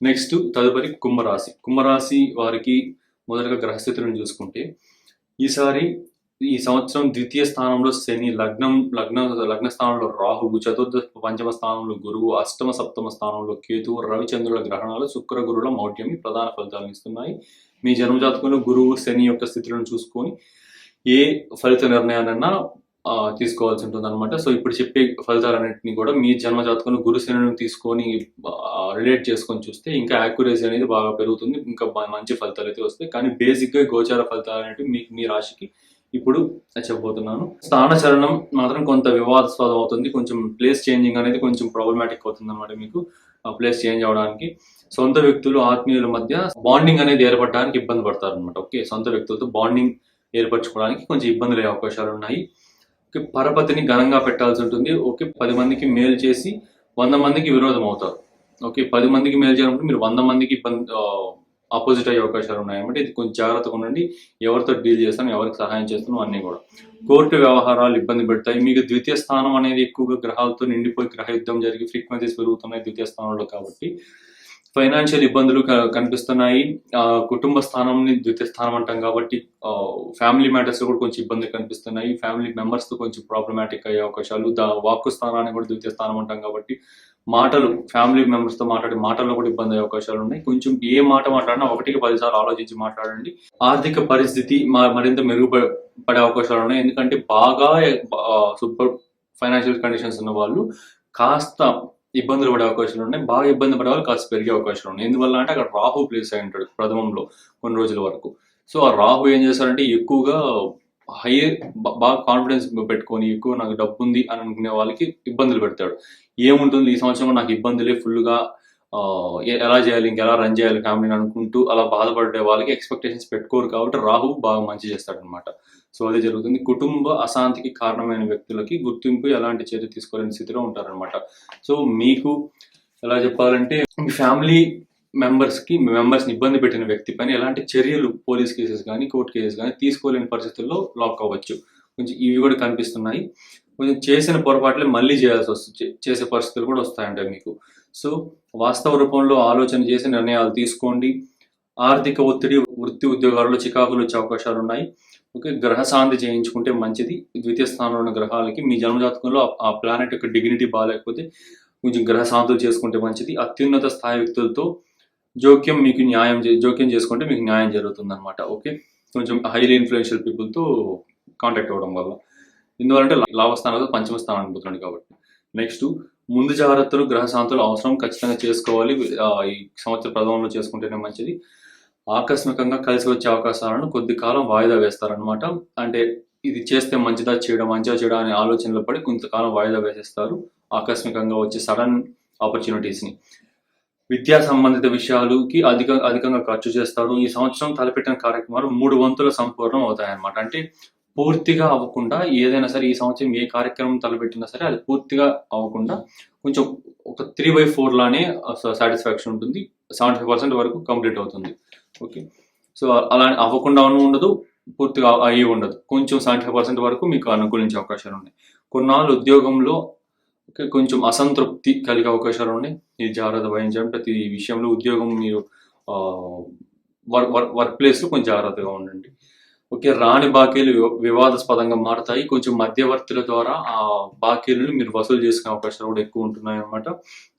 Next తదుపరి కుంభరాశి. కుంభరాశి వారికి మొదటగా గ్రహస్థితులను చూసుకుంటే ఈసారి ఈ సంవత్సరం ద్వితీయ స్థానంలో శని లగ్నం లగ్న లగ్న స్థానంలో రాహువు చతుర్థ పంచమ స్థానంలో గురువు అష్టమ సప్తమ స్థానంలో కేతువు రవిచంద్రుల గ్రహణాలు శుక్ర గురుల మౌఢ్యమి ప్రధాన ఫలితాలను ఇస్తున్నాయి. మీ జన్మజాతకంలో గురువు శని యొక్క స్థితులను చూసుకొని ఏ ఫలిత నిర్ణయాన్నైనా తీసుకోవాల్సి ఉంటుంది అనమాట సో ఇప్పుడు చెప్పే ఫలితాలన్నింటినీ కూడా మీ జన్మ గురు శనిని తీసుకొని రిలేట్ చేసుకొని చూస్తే ఇంకా యాక్యురసీ అనేది బాగా పెరుగుతుంది. ఇంకా మంచి ఫలితాలు అయితే వస్తాయి. కానీ బేసిక్గా గోచార ఫలితాలు అనేవి మీ మీ రాశికి ఇప్పుడు చెప్పబోతున్నాను. స్థానచరణం చలనం మాత్రం కొంత వివాదాస్పదం అవుతుంది. కొంచెం ప్లేస్ చేంజింగ్ అనేది కొంచెం ప్రాబ్లమాటిక్ అవుతుంది అనమాట మీకు ప్లేస్ చేంజ్ అవడానికి. సొంత వ్యక్తులు ఆత్మీయుల మధ్య బాండింగ్ అనేది ఏర్పడడానికి ఇబ్బంది పడతారు అనమాట ఓకే? సొంత వ్యక్తులతో బాండింగ్ ఏర్పరచుకోవడానికి కొంచెం ఇబ్బందులు అయ్యే అవకాశాలు ఉన్నాయి పరపతిని ఘనంగా పెట్టాల్సి ఉంటుంది. ఓకే పది మందికి మేలు చేసి వంద మందికి విరోధం అవుతారు. ఓకే పది మందికి మేలు చేయాలంటే మీరు వంద మందికి ఆపోజిట్ అయ్యే అవకాశాలు ఉన్నాయి. అంటే ఇది కొంచెం జాగ్రత్తగా ఉండండి. ఎవరితో డీల్ చేస్తాను ఎవరికి సహాయం చేస్తాను అన్నీ కూడా. కోర్టు వ్యవహారాలు ఇబ్బంది పెడతాయి. మీకు ద్వితీయ స్థానం అనేది ఎక్కువగా గ్రహాలతో నిండిపోయి గ్రహ యుద్ధం జరిగి ఫ్రీక్వెన్సీస్ పెరుగుతున్నాయి ద్వితీయ స్థానంలో కాబట్టి. ఫైనాన్షియల్ ఇబ్బందులు కనిపిస్తున్నాయి. కుటుంబ స్థానంని ద్వితీయ స్థానం అంటాం కాబట్టి ఫ్యామిలీ మ్యాటర్స్ కూడా కొంచెం ఇబ్బంది కనిపిస్తున్నాయి. ఫ్యామిలీ మెంబర్స్తో కొంచెం ప్రాబ్లమాటిక్ అయ్యే అవకాశాలు దా వాక్కు స్థానాన్ని కూడా ద్వితీయ స్థానం అంటాం కాబట్టి మాటలు ఫ్యామిలీ మెంబర్స్తో మాట్లాడే మాటల్లో కూడా ఇబ్బంది అయ్యే అవకాశాలు ఉన్నాయి. కొంచెం ఏ మాట మాట్లాడినా ఒకటికి పదిసార్లు ఆలోచించి మాట్లాడండి. ఆర్థిక పరిస్థితి మా- మరింత మెరుగుపడే అవకాశాలు ఉన్నాయి. ఎందుకంటే బాగా సూపర్ ఫైనాన్షియల్ కండిషన్స్ ఉన్న వాళ్ళు కాస్త ఇబ్బందులు పడే అవకాశాలు ఉన్నాయి. బాగా ఇబ్బంది పడే వాళ్ళు కాస్త పెరిగే అవకాశాలు ఉన్నాయి. ఎందువల్ల అంటే అక్కడ రాహు ప్లేస్ అయి ఉంటాడు ప్రథమంలో కొన్ని రోజుల వరకు. సో ఆ రాహు ఏం చేస్తారంటే ఎక్కువగా హై బాగా కాన్ఫిడెన్స్ పెట్టుకొని ఎక్కువ నాకు డబ్బు ఉంది అని అనుకునే వాళ్ళకి ఇబ్బందులు పెడతాడు. ఏముంటుంది? ఈ సంవత్సరం నాకు ఇబ్బందులే ఫుల్గా ఎలా చేయాలి ఇంకెలా రన్ చేయాలి ఫ్యామిలీని అనుకుంటూ అలా బాధపడే వాళ్ళకి ఎక్స్పెక్టేషన్స్ పెట్టుకోరు కాబట్టి రాహు బాగా మంచి చేస్తాడనమాట సో అదే జరుగుతుంది. కుటుంబ అశాంతికి కారణమైన వ్యక్తులకి గుర్తింపు ఎలాంటి చర్య తీసుకోలేని స్థితిలో ఉంటారనమాట సో మీకు ఎలా చెప్పాలంటే మీ ఫ్యామిలీ మెంబర్స్కి మీ మెంబర్స్ని ఇబ్బంది పెట్టిన వ్యక్తి పైన ఎలాంటి చర్యలు పోలీస్ కేసెస్ కానీ కోర్టు కేసెస్ కానీ తీసుకోలేని పరిస్థితుల్లో లాక్ అవ్వచ్చు. కొంచెం ఇవి కూడా కనిపిస్తున్నాయి. కొంచెం చేసిన పొరపాట్లే మళ్ళీ చేయాల్సి వస్తుంది చేసే పరిస్థితులు కూడా వస్తాయంట మీకు. సో వాస్తవ రూపంలో ఆలోచన చేసి నిర్ణయాలు తీసుకోండి. ఆర్థిక ఒత్తిడి వృత్తి ఉద్యోగాల్లో చికాకులు వచ్చే అవకాశాలు ఉన్నాయి ఓకే గ్రహ శాంతి చేయించుకుంటే మంచిది. ద్వితీయ స్థానంలో ఉన్న గ్రహాలకి మీ జన్మజాతకంలో ఆ- ప్లానెట్ యొక్క డిగ్నిటీ బాగాలేకపోతే కొంచెం గ్రహ శాంతులు చేసుకుంటే మంచిది. అత్యున్నత స్థాయి వ్యక్తులతో జోక్యం మీకు న్యాయం చే- జోక్యం చేసుకుంటే మీకు న్యాయం జరుగుతుంది అనమాట ఓకే కొంచెం హైలీ ఇన్ఫ్లుయెన్షియల్ పీపుల్తో కాంటాక్ట్ అవ్వడం వల్ల. ఎందువల్లంటే లాభస్థానంలో పంచమ స్థానానికి పోతున్నాడు కాబట్టి. నెక్స్ట్ ముందు జాగ్రత్తలు గ్రహశాంతులు అవసరం ఖచ్చితంగా చేసుకోవాలి. ఈ సంవత్సర ప్రథమంలో చేసుకుంటేనే మంచిది. ఆకస్మికంగా కలిసి వచ్చే అవకాశాలను కొద్ది కాలం వాయిదా వేస్తారనమాట అంటే ఇది చేస్తే మంచిదా చేయడం మంచిగా చేయడం అనే ఆలోచనలో పడి కొంతకాలం వాయిదా వేసేస్తారు. ఆకస్మికంగా వచ్చే సడన్ ఆపర్చునిటీస్ని. విద్యా సంబంధిత విషయాలకి అధిక అధికంగా ఖర్చు చేస్తారు. ఈ సంవత్సరం తలపెట్టిన కార్యక్రమాలు మూడు వంతుల సంపూర్ణం అవుతాయన్నమాట. అంటే పూర్తిగా అవ్వకుండా ఏదైనా సరే ఈ సంవత్సరం ఏ కార్యక్రమం తలపెట్టినా సరే అది పూర్తిగా అవ్వకుండా కొంచెం ఒక త్రీ బై ఫోర్ లానే సాటిస్ఫాక్షన్ ఉంటుంది. సెవెంటీ ఫైవ్ పర్సెంట్ వరకు కంప్లీట్ అవుతుంది. ఓకే సో అలా అవ్వకుండా ఉండదు పూర్తిగా అయ్యి ఉండదు. కొంచెం సెవెంటీ ఫైవ్ పర్సెంట్ వరకు మీకు అనుకూలించే అవకాశాలు ఉన్నాయి. కొన్నాళ్ళు ఉద్యోగంలో కొంచెం అసంతృప్తి కలిగే అవకాశాలు ఉన్నాయి. ఇది జాగ్రత్త వహించడం ప్రతి విషయంలో ఉద్యోగం మీరు వర్క్ వర్క్ వర్క్ ప్లేస్లో కొంచెం జాగ్రత్తగా ఉండండి. ఓకే రాని బాకీలు వివాదాస్పదంగా మారతాయి. కొంచెం మధ్యవర్తుల ద్వారా ఆ బాకీలను మీరు వసూలు చేసుకునే అవకాశాలు కూడా ఎక్కువ ఉంటున్నాయి అనమాట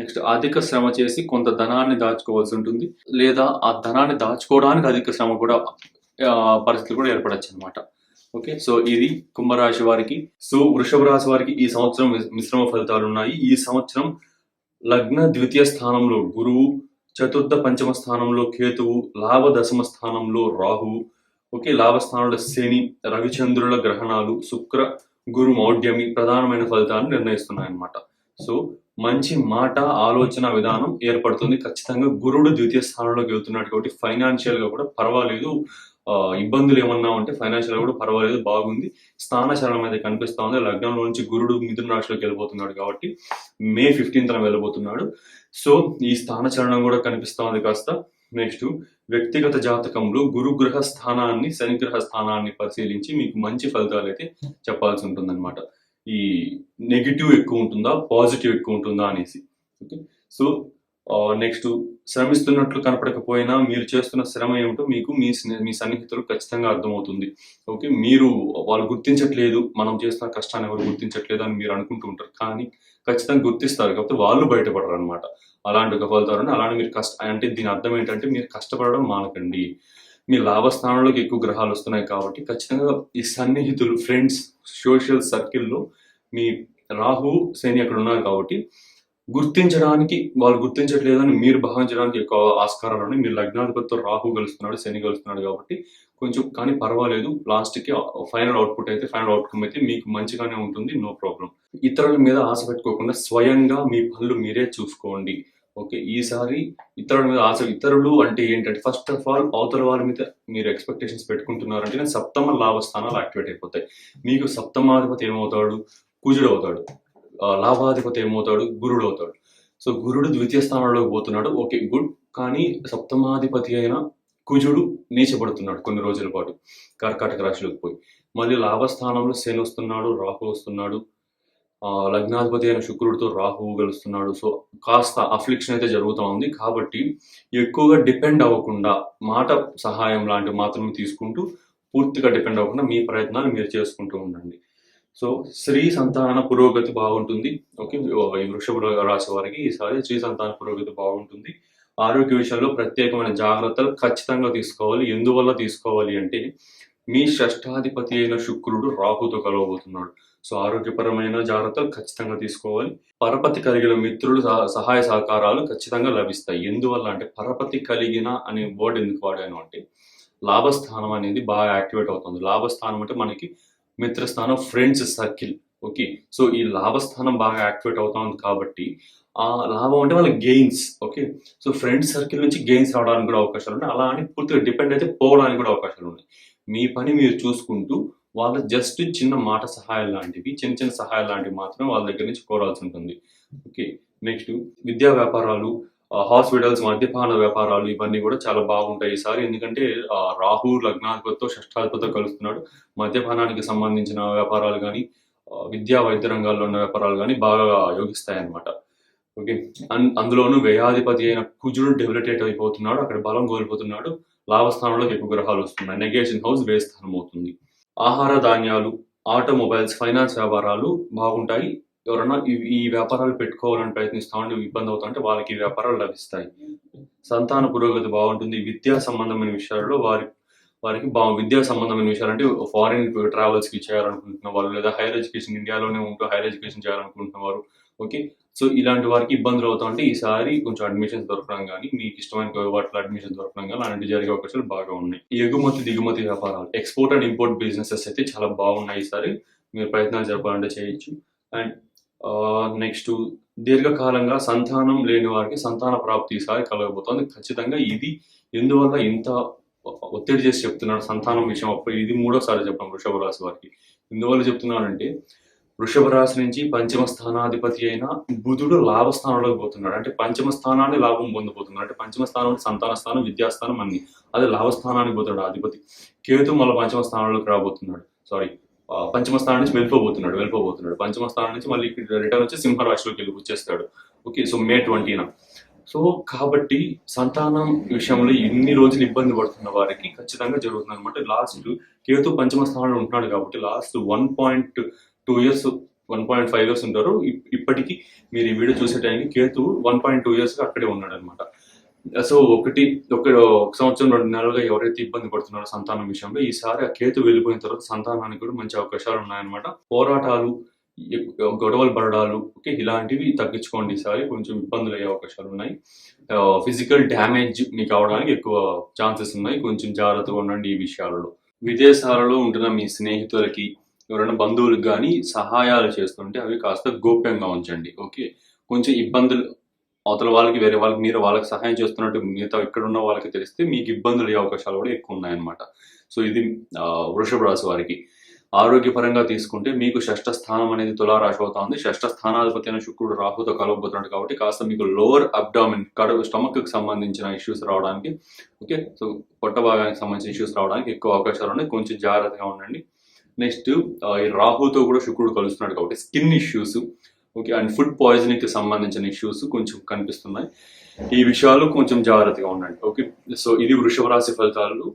నెక్స్ట్ అధిక శ్రమ చేసి కొంత ధనాన్ని దాచుకోవాల్సి ఉంటుంది. లేదా ఆ ధనాన్ని దాచుకోవడానికి అధిక శ్రమ కూడా పరిస్థితులు కూడా ఏర్పడచ్చు అనమాట ఓకే సో ఇది కుంభరాశి వారికి. సో వృషభ రాశి వారికి ఈ సంవత్సరం మిశ్రమ ఫలితాలు ఉన్నాయి. ఈ సంవత్సరం లగ్న ద్వితీయ స్థానంలో గురువు చతుర్థ పంచమ స్థానంలో కేతువు లాభ దశమ స్థానంలో రాహువు ఓకే లాభ స్థానంలో శని రవిచంద్రుల గ్రహణాలు శుక్ర గురు మౌఢ్యమి ప్రధానమైన ఫలితాలను నిర్ణయిస్తున్నాయి అన్నమాట సో మంచి మాట ఆలోచన విధానం ఏర్పడుతుంది. ఖచ్చితంగా గురుడు ద్వితీయ స్థానంలోకి వెళ్తున్నాడు కాబట్టి ఫైనాన్షియల్గా కూడా పర్వాలేదు. ఆ, ఇబ్బందులు ఏమన్నా ఉంటే ఫైనాన్షియల్గా కూడా పర్వాలేదు బాగుంది. స్థాన అయితే కనిపిస్తా ఉంది. లగ్నంలో నుంచి గురుడు మిథున రాశిలోకి వెళ్ళిపోతున్నాడు కాబట్టి మే ఫిఫ్టీన్త్ వెళ్ళిపోతున్నాడు సో ఈ స్థానచరణం కూడా కనిపిస్తా ఉంది కాస్త. నెక్స్ట్ వ్యక్తిగత జాతకంలో గురుగ్రహ స్థానాన్ని శనిగ్రహ స్థానాన్ని పరిశీలించి మీకు మంచి ఫలితాలు అయితే చెప్పాల్సి ఉంటుందన్నమాట. ఈ నెగిటివ్ ఎక్కువ ఉంటుందా పాజిటివ్ ఎక్కువ ఉంటుందా అనేసి. ఓకే? సో నెక్స్ట్ శ్రమిస్తున్నట్లు కనపడకపోయినా మీరు చేస్తున్న శ్రమ ఏమిటో మీకు మీ స్నే- మీ సన్నిహితులు ఖచ్చితంగా అర్థమవుతుంది. ఓకే? మీరు వాళ్ళు గుర్తించట్లేదు మనం చేస్తున్న కష్టాన్ని ఎవరు గుర్తించట్లేదు అని మీరు అనుకుంటూ ఉంటారు. కానీ ఖచ్చితంగా గుర్తిస్తారు. కాబట్టి వాళ్ళు బయటపడరు అనమాట అలాంటి ఒక ఫలితాలు మీరు కష్ట అంటే దీని అర్థం ఏంటంటే మీరు కష్టపడడం మానకండి. మీ లాభస్థానంలోకి ఎక్కువ గ్రహాలు వస్తున్నాయి కాబట్టి ఖచ్చితంగా ఈ సన్నిహితులు ఫ్రెండ్స్ సోషల్ సర్కిల్లో మీ రాహు శని అక్కడ ఉన్నారు కాబట్టి గుర్తించడానికి వాళ్ళు గుర్తించట్లేదని మీరు భావించడానికి ఎక్కువ ఆస్కారాలు ఉన్నాయి. మీ లగ్నాధిపతితో రాహు కలుస్తున్నాడు శని కలుస్తున్నాడు కాబట్టి కొంచెం కానీ పర్వాలేదు. లాస్ట్కి ఫైనల్ అవుట్పుట్ అయితే ఫైనల్ అవుట్కమ్ అయితే మీకు మంచిగానే ఉంటుంది. నో ప్రాబ్లం ఇతరుల మీద ఆశ పెట్టుకోకుండా స్వయంగా మీ పనులు మీరే చూసుకోండి. ఓకే ఈసారి ఇతరుల మీద ఆశ ఇతరులు అంటే ఏంటంటే ఫస్ట్ ఆఫ్ ఆల్ అవతల వారి మీద మీరు ఎక్స్పెక్టేషన్స్ పెట్టుకుంటున్నారంటే సప్తమ లాభస్థానాలు యాక్టివేట్ అయిపోతాయి. మీకు సప్తమాధిపతి ఏమవుతాడు? కుజుడు అవుతాడు. లాభాధిపతి ఏమవుతాడు? గురుడు అవుతాడు. సో గురుడు ద్వితీయ స్థానంలోకి పోతున్నాడు. Okay good. కానీ సప్తమాధిపతి అయిన కుజుడు నీచబడుతున్నాడు కొన్ని రోజుల పాటు కర్కాటక రాశిలోకి పోయి. మళ్ళీ లాభస్థానంలో శని వస్తున్నాడు రాహు వస్తున్నాడు లగ్నాధిపతి అయిన శుక్రుడితో రాహువు గెలుస్తున్నాడు. సో కాస్త అఫ్లిక్షన్ అయితే జరుగుతూ ఉంది. కాబట్టి ఎక్కువగా డిపెండ్ అవ్వకుండా మాట సహాయం లాంటివి మాత్రమే తీసుకుంటూ పూర్తిగా డిపెండ్ అవ్వకుండా మీ ప్రయత్నాలు మీరు చేసుకుంటూ ఉండండి. సో స్త్రీ సంతాన పురోగతి బాగుంటుంది. ఓకే ఈ వృషభ రాశి వారికి ఈసారి స్త్రీ సంతాన పురోగతి బాగుంటుంది. ఆరోగ్య విషయంలో ప్రత్యేకమైన జాగ్రత్తలు ఖచ్చితంగా తీసుకోవాలి. ఎందువల్ల తీసుకోవాలి అంటే మీ షష్టాధిపతి అయిన శుక్రుడు రాహుతో కలవబోతున్నాడు. సో ఆరోగ్యపరమైన జాగ్రత్తలు ఖచ్చితంగా తీసుకోవాలి. పరపతి కలిగిన మిత్రులు సహ- సహాయ సహకారాలు ఖచ్చితంగా లభిస్తాయి. ఎందువల్ల అంటే పరపతి కలిగిన అనే వర్డ్ ఎందుకు వాడాను అంటే లాభస్థానం అనేది బాగా యాక్టివేట్ అవుతుంది. లాభస్థానం అంటే మనకి మిత్రస్థానం ఫ్రెండ్స్ సర్కిల్. ఓకే. సో ఈ లాభస్థానం బాగా యాక్టివేట్ అవుతా ఉంది కాబట్టి ఆ లాభం అంటే వాళ్ళ gains okay. So friends circle నుంచి గెయిన్స్ రావడానికి కూడా అవకాశాలు ఉన్నాయి. అలా అని పూర్తిగా డిపెండ్ అయితే పోవడానికి కూడా అవకాశాలు ఉన్నాయి. మీ పని మీరు చూసుకుంటూ వాళ్ళ జస్ట్ చిన్న మాట సహాయం లాంటివి చిన్న చిన్న సహాయం లాంటివి మాత్రమే వాళ్ళ దగ్గర నుంచి కోరాల్సి ఉంటుంది. ఓకే. నెక్స్ట్ విద్యా వ్యాపారాలు హాస్పిటల్స్ మద్యపాన వ్యాపారాలు ఇవన్నీ కూడా చాలా బాగుంటాయి ఈసారి. ఎందుకంటే రాహు లగ్నాధిపతితో షష్టాధిపతితో కలుస్తున్నాడు. మద్యపానానికి సంబంధించిన వ్యాపారాలు కానీ విద్యా వైద్య రంగాల్లో ఉన్న వ్యాపారాలు కానీ బాగా యోగిస్తాయి అన్నమాట ఓకే అందులోనూ వ్యయాధిపతి అయిన కుజుడు డెబిలిటేట్ అయిపోతున్నాడు అక్కడ బలం కోల్పోతున్నాడు లాభస్థానంలో ఎక్కువ గ్రహాలు వస్తున్నాయి. నెగేషన్ హౌస్ వే స్థానం అవుతుంది. ఆహార ధాన్యాలు ఆటోమొబైల్స్ ఫైనాన్స్ వ్యాపారాలు బాగుంటాయి. ఎవరన్నా ఈ- ఈ వ్యాపారాలు పెట్టుకోవాలని ప్రయత్నిస్తా ఉంటే ఇబ్బంది అవుతుంటే వాళ్ళకి ఈ వ్యాపారాలు లభిస్తాయి. సంతాన పురోగతి బాగుంటుంది. విద్యా సంబంధమైన విషయాల్లో వారి వారికి బా విద్యా సంబంధమైన విషయాలు అంటే ఫారిన్ ట్రావెల్స్కి చేయాలనుకుంటున్న వాళ్ళు లేదా హైయర్ ఎడ్యుకేషన్ ఇండియాలోనే ఉంటూ హైయర్ ఎడ్యుకేషన్ చేయాలనుకుంటున్న వారు ఓకే సో ఇలాంటి వారికి ఇబ్బందులు అవుతా ఉంటే ఈసారి కొంచెం అడ్మిషన్స్ దొరకడం కానీ మీకు ఇష్టమైన వాటిలో అడ్మిషన్ దొరకడం కానీ అలాంటి జరిగే అవకాశాలు బాగా ఉన్నాయి. ఎగుమతి దిగుమతి వ్యాపారాలు ఎక్స్పోర్ట్ అండ్ ఇంపోర్ట్ బిజినెసెస్ అయితే చాలా బాగున్నాయి ఈసారి. మీరు ప్రయత్నాలు జరపాలంటే చేయొచ్చు. అండ్ నెక్స్ట్ దీర్ఘకాలంగా సంతానం లేని వారికి సంతాన ప్రాప్తి ఈసారి కలగబోతోంది. ఖచ్చితంగా ఇది ఎందువల్ల ఇంత ఒత్తిడి చేసి చెప్తున్నాడు సంతానం విషయం. అప్పుడు ఇది మూడోసారి చెప్పాం వృషభ రాశి వారికి. ఎందువల్ల చెప్తున్నానంటే వృషభ రాశి నుంచి పంచమ స్థానాధిపతి అయిన బుధుడు లాభస్థానంలోకి పోతున్నాడు. అంటే పంచమ స్థానాన్ని లాభం పొందబోతున్నాడు. అంటే పంచమ స్థానం సంతాన స్థానం విద్యాస్థానం అన్ని. అది లాభస్థానానికి పోతాడు అధిపతి. కేతు మళ్ళీ పంచమ స్థానంలోకి రాబోతున్నాడు. సారీ పంచమ స్థానం నుంచి వెళ్ళిపోబోతున్నాడు వెళ్ళిపోబోతున్నాడు. పంచమ స్థానం నుంచి మళ్ళీ రిటర్న్ వచ్చి సింహరాశిలోకి వెళ్ళి వచ్చేస్తాడు. Okay so May ట్వంటీన. సో కాబట్టి సంతానం విషయంలో ఎన్ని రోజులు ఇబ్బంది పడుతున్న వారికి ఖచ్చితంగా జరుగుతుంది అనమాట లాస్ట్ కేతు పంచమ స్థానంలో ఉంటున్నాడు కాబట్టి last one point two years one point five years ఉంటారు. ఇప్పటికీ మీరు ఈ వీడియో చూసే టైంకి Ketu one point two years అక్కడే ఉన్నాడు అనమాట సో ఒకటి ఒక ఒక సంవత్సరం రెండు నెలలుగా ఎవరైతే ఇబ్బంది పడుతున్నారో సంతానం విషయంలో ఈసారి ఆ కేతు వెళ్ళిపోయిన తర్వాత సంతానానికి కూడా మంచి అవకాశాలు ఉన్నాయన్నమాట. పోరాటాలు గొడవలు పడడాలు ఓకే ఇలాంటివి తగ్గించుకోండి ఈసారి. కొంచెం ఇబ్బందులు అయ్యే అవకాశాలు ఉన్నాయి. ఫిజికల్ డ్యామేజ్ మీకు అవడానికి ఎక్కువ ఛాన్సెస్ ఉన్నాయి. కొంచెం జాగ్రత్తగా ఉండండి ఈ విషయాలలో. విదేశాలలో ఉంటున్న మీ స్నేహితులకి ఎవరైనా బంధువులకు కానీ సహాయాలు చేస్తుంటే అవి కాస్త గోప్యంగా ఉంచండి. ఓకే? కొంచెం ఇబ్బందులు అవతల వాళ్ళకి వేరే వాళ్ళకి మీరు వాళ్ళకి సహాయం చేస్తున్నట్టు మిగతా ఇక్కడ ఉన్న వాళ్ళకి తెలిస్తే మీకు ఇబ్బందులు అయ్యే అవకాశాలు కూడా ఎక్కువ ఉన్నాయన్నమాట. సో ఇది వృషభ రాశి వారికి. ఆరోగ్యపరంగా తీసుకుంటే మీకు షష్ఠ స్థానం అనేది తులారాశి అవుతా ఉంది. షష్ఠ స్థానాధిపతి అయిన శుక్రుడు రాహుతో కలవబోతున్నాడు కాబట్టి కాస్త మీకు లోవర్ అబ్డామిన్ కడుపు స్టమక్కి సంబంధించిన ఇష్యూస్ రావడానికి ఓకే సో పొట్ట భాగానికి సంబంధించిన ఇష్యూస్ రావడానికి ఎక్కువ అవకాశాలు ఉన్నాయి. కొంచెం జాగ్రత్తగా ఉండండి. నెక్స్ట్ ఈ రాహుతో కూడా శుక్రుడు కలుస్తున్నాడు కాబట్టి skin issues okay and food పాయిజనింగ్కి సంబంధించిన ఇష్యూస్ కొంచెం కనిపిస్తున్నాయి. ఈ విషయాలు కొంచెం జాగ్రత్తగా ఉండండి ఓకే సో ఇది వృషభ రాశి ఫలితాలు.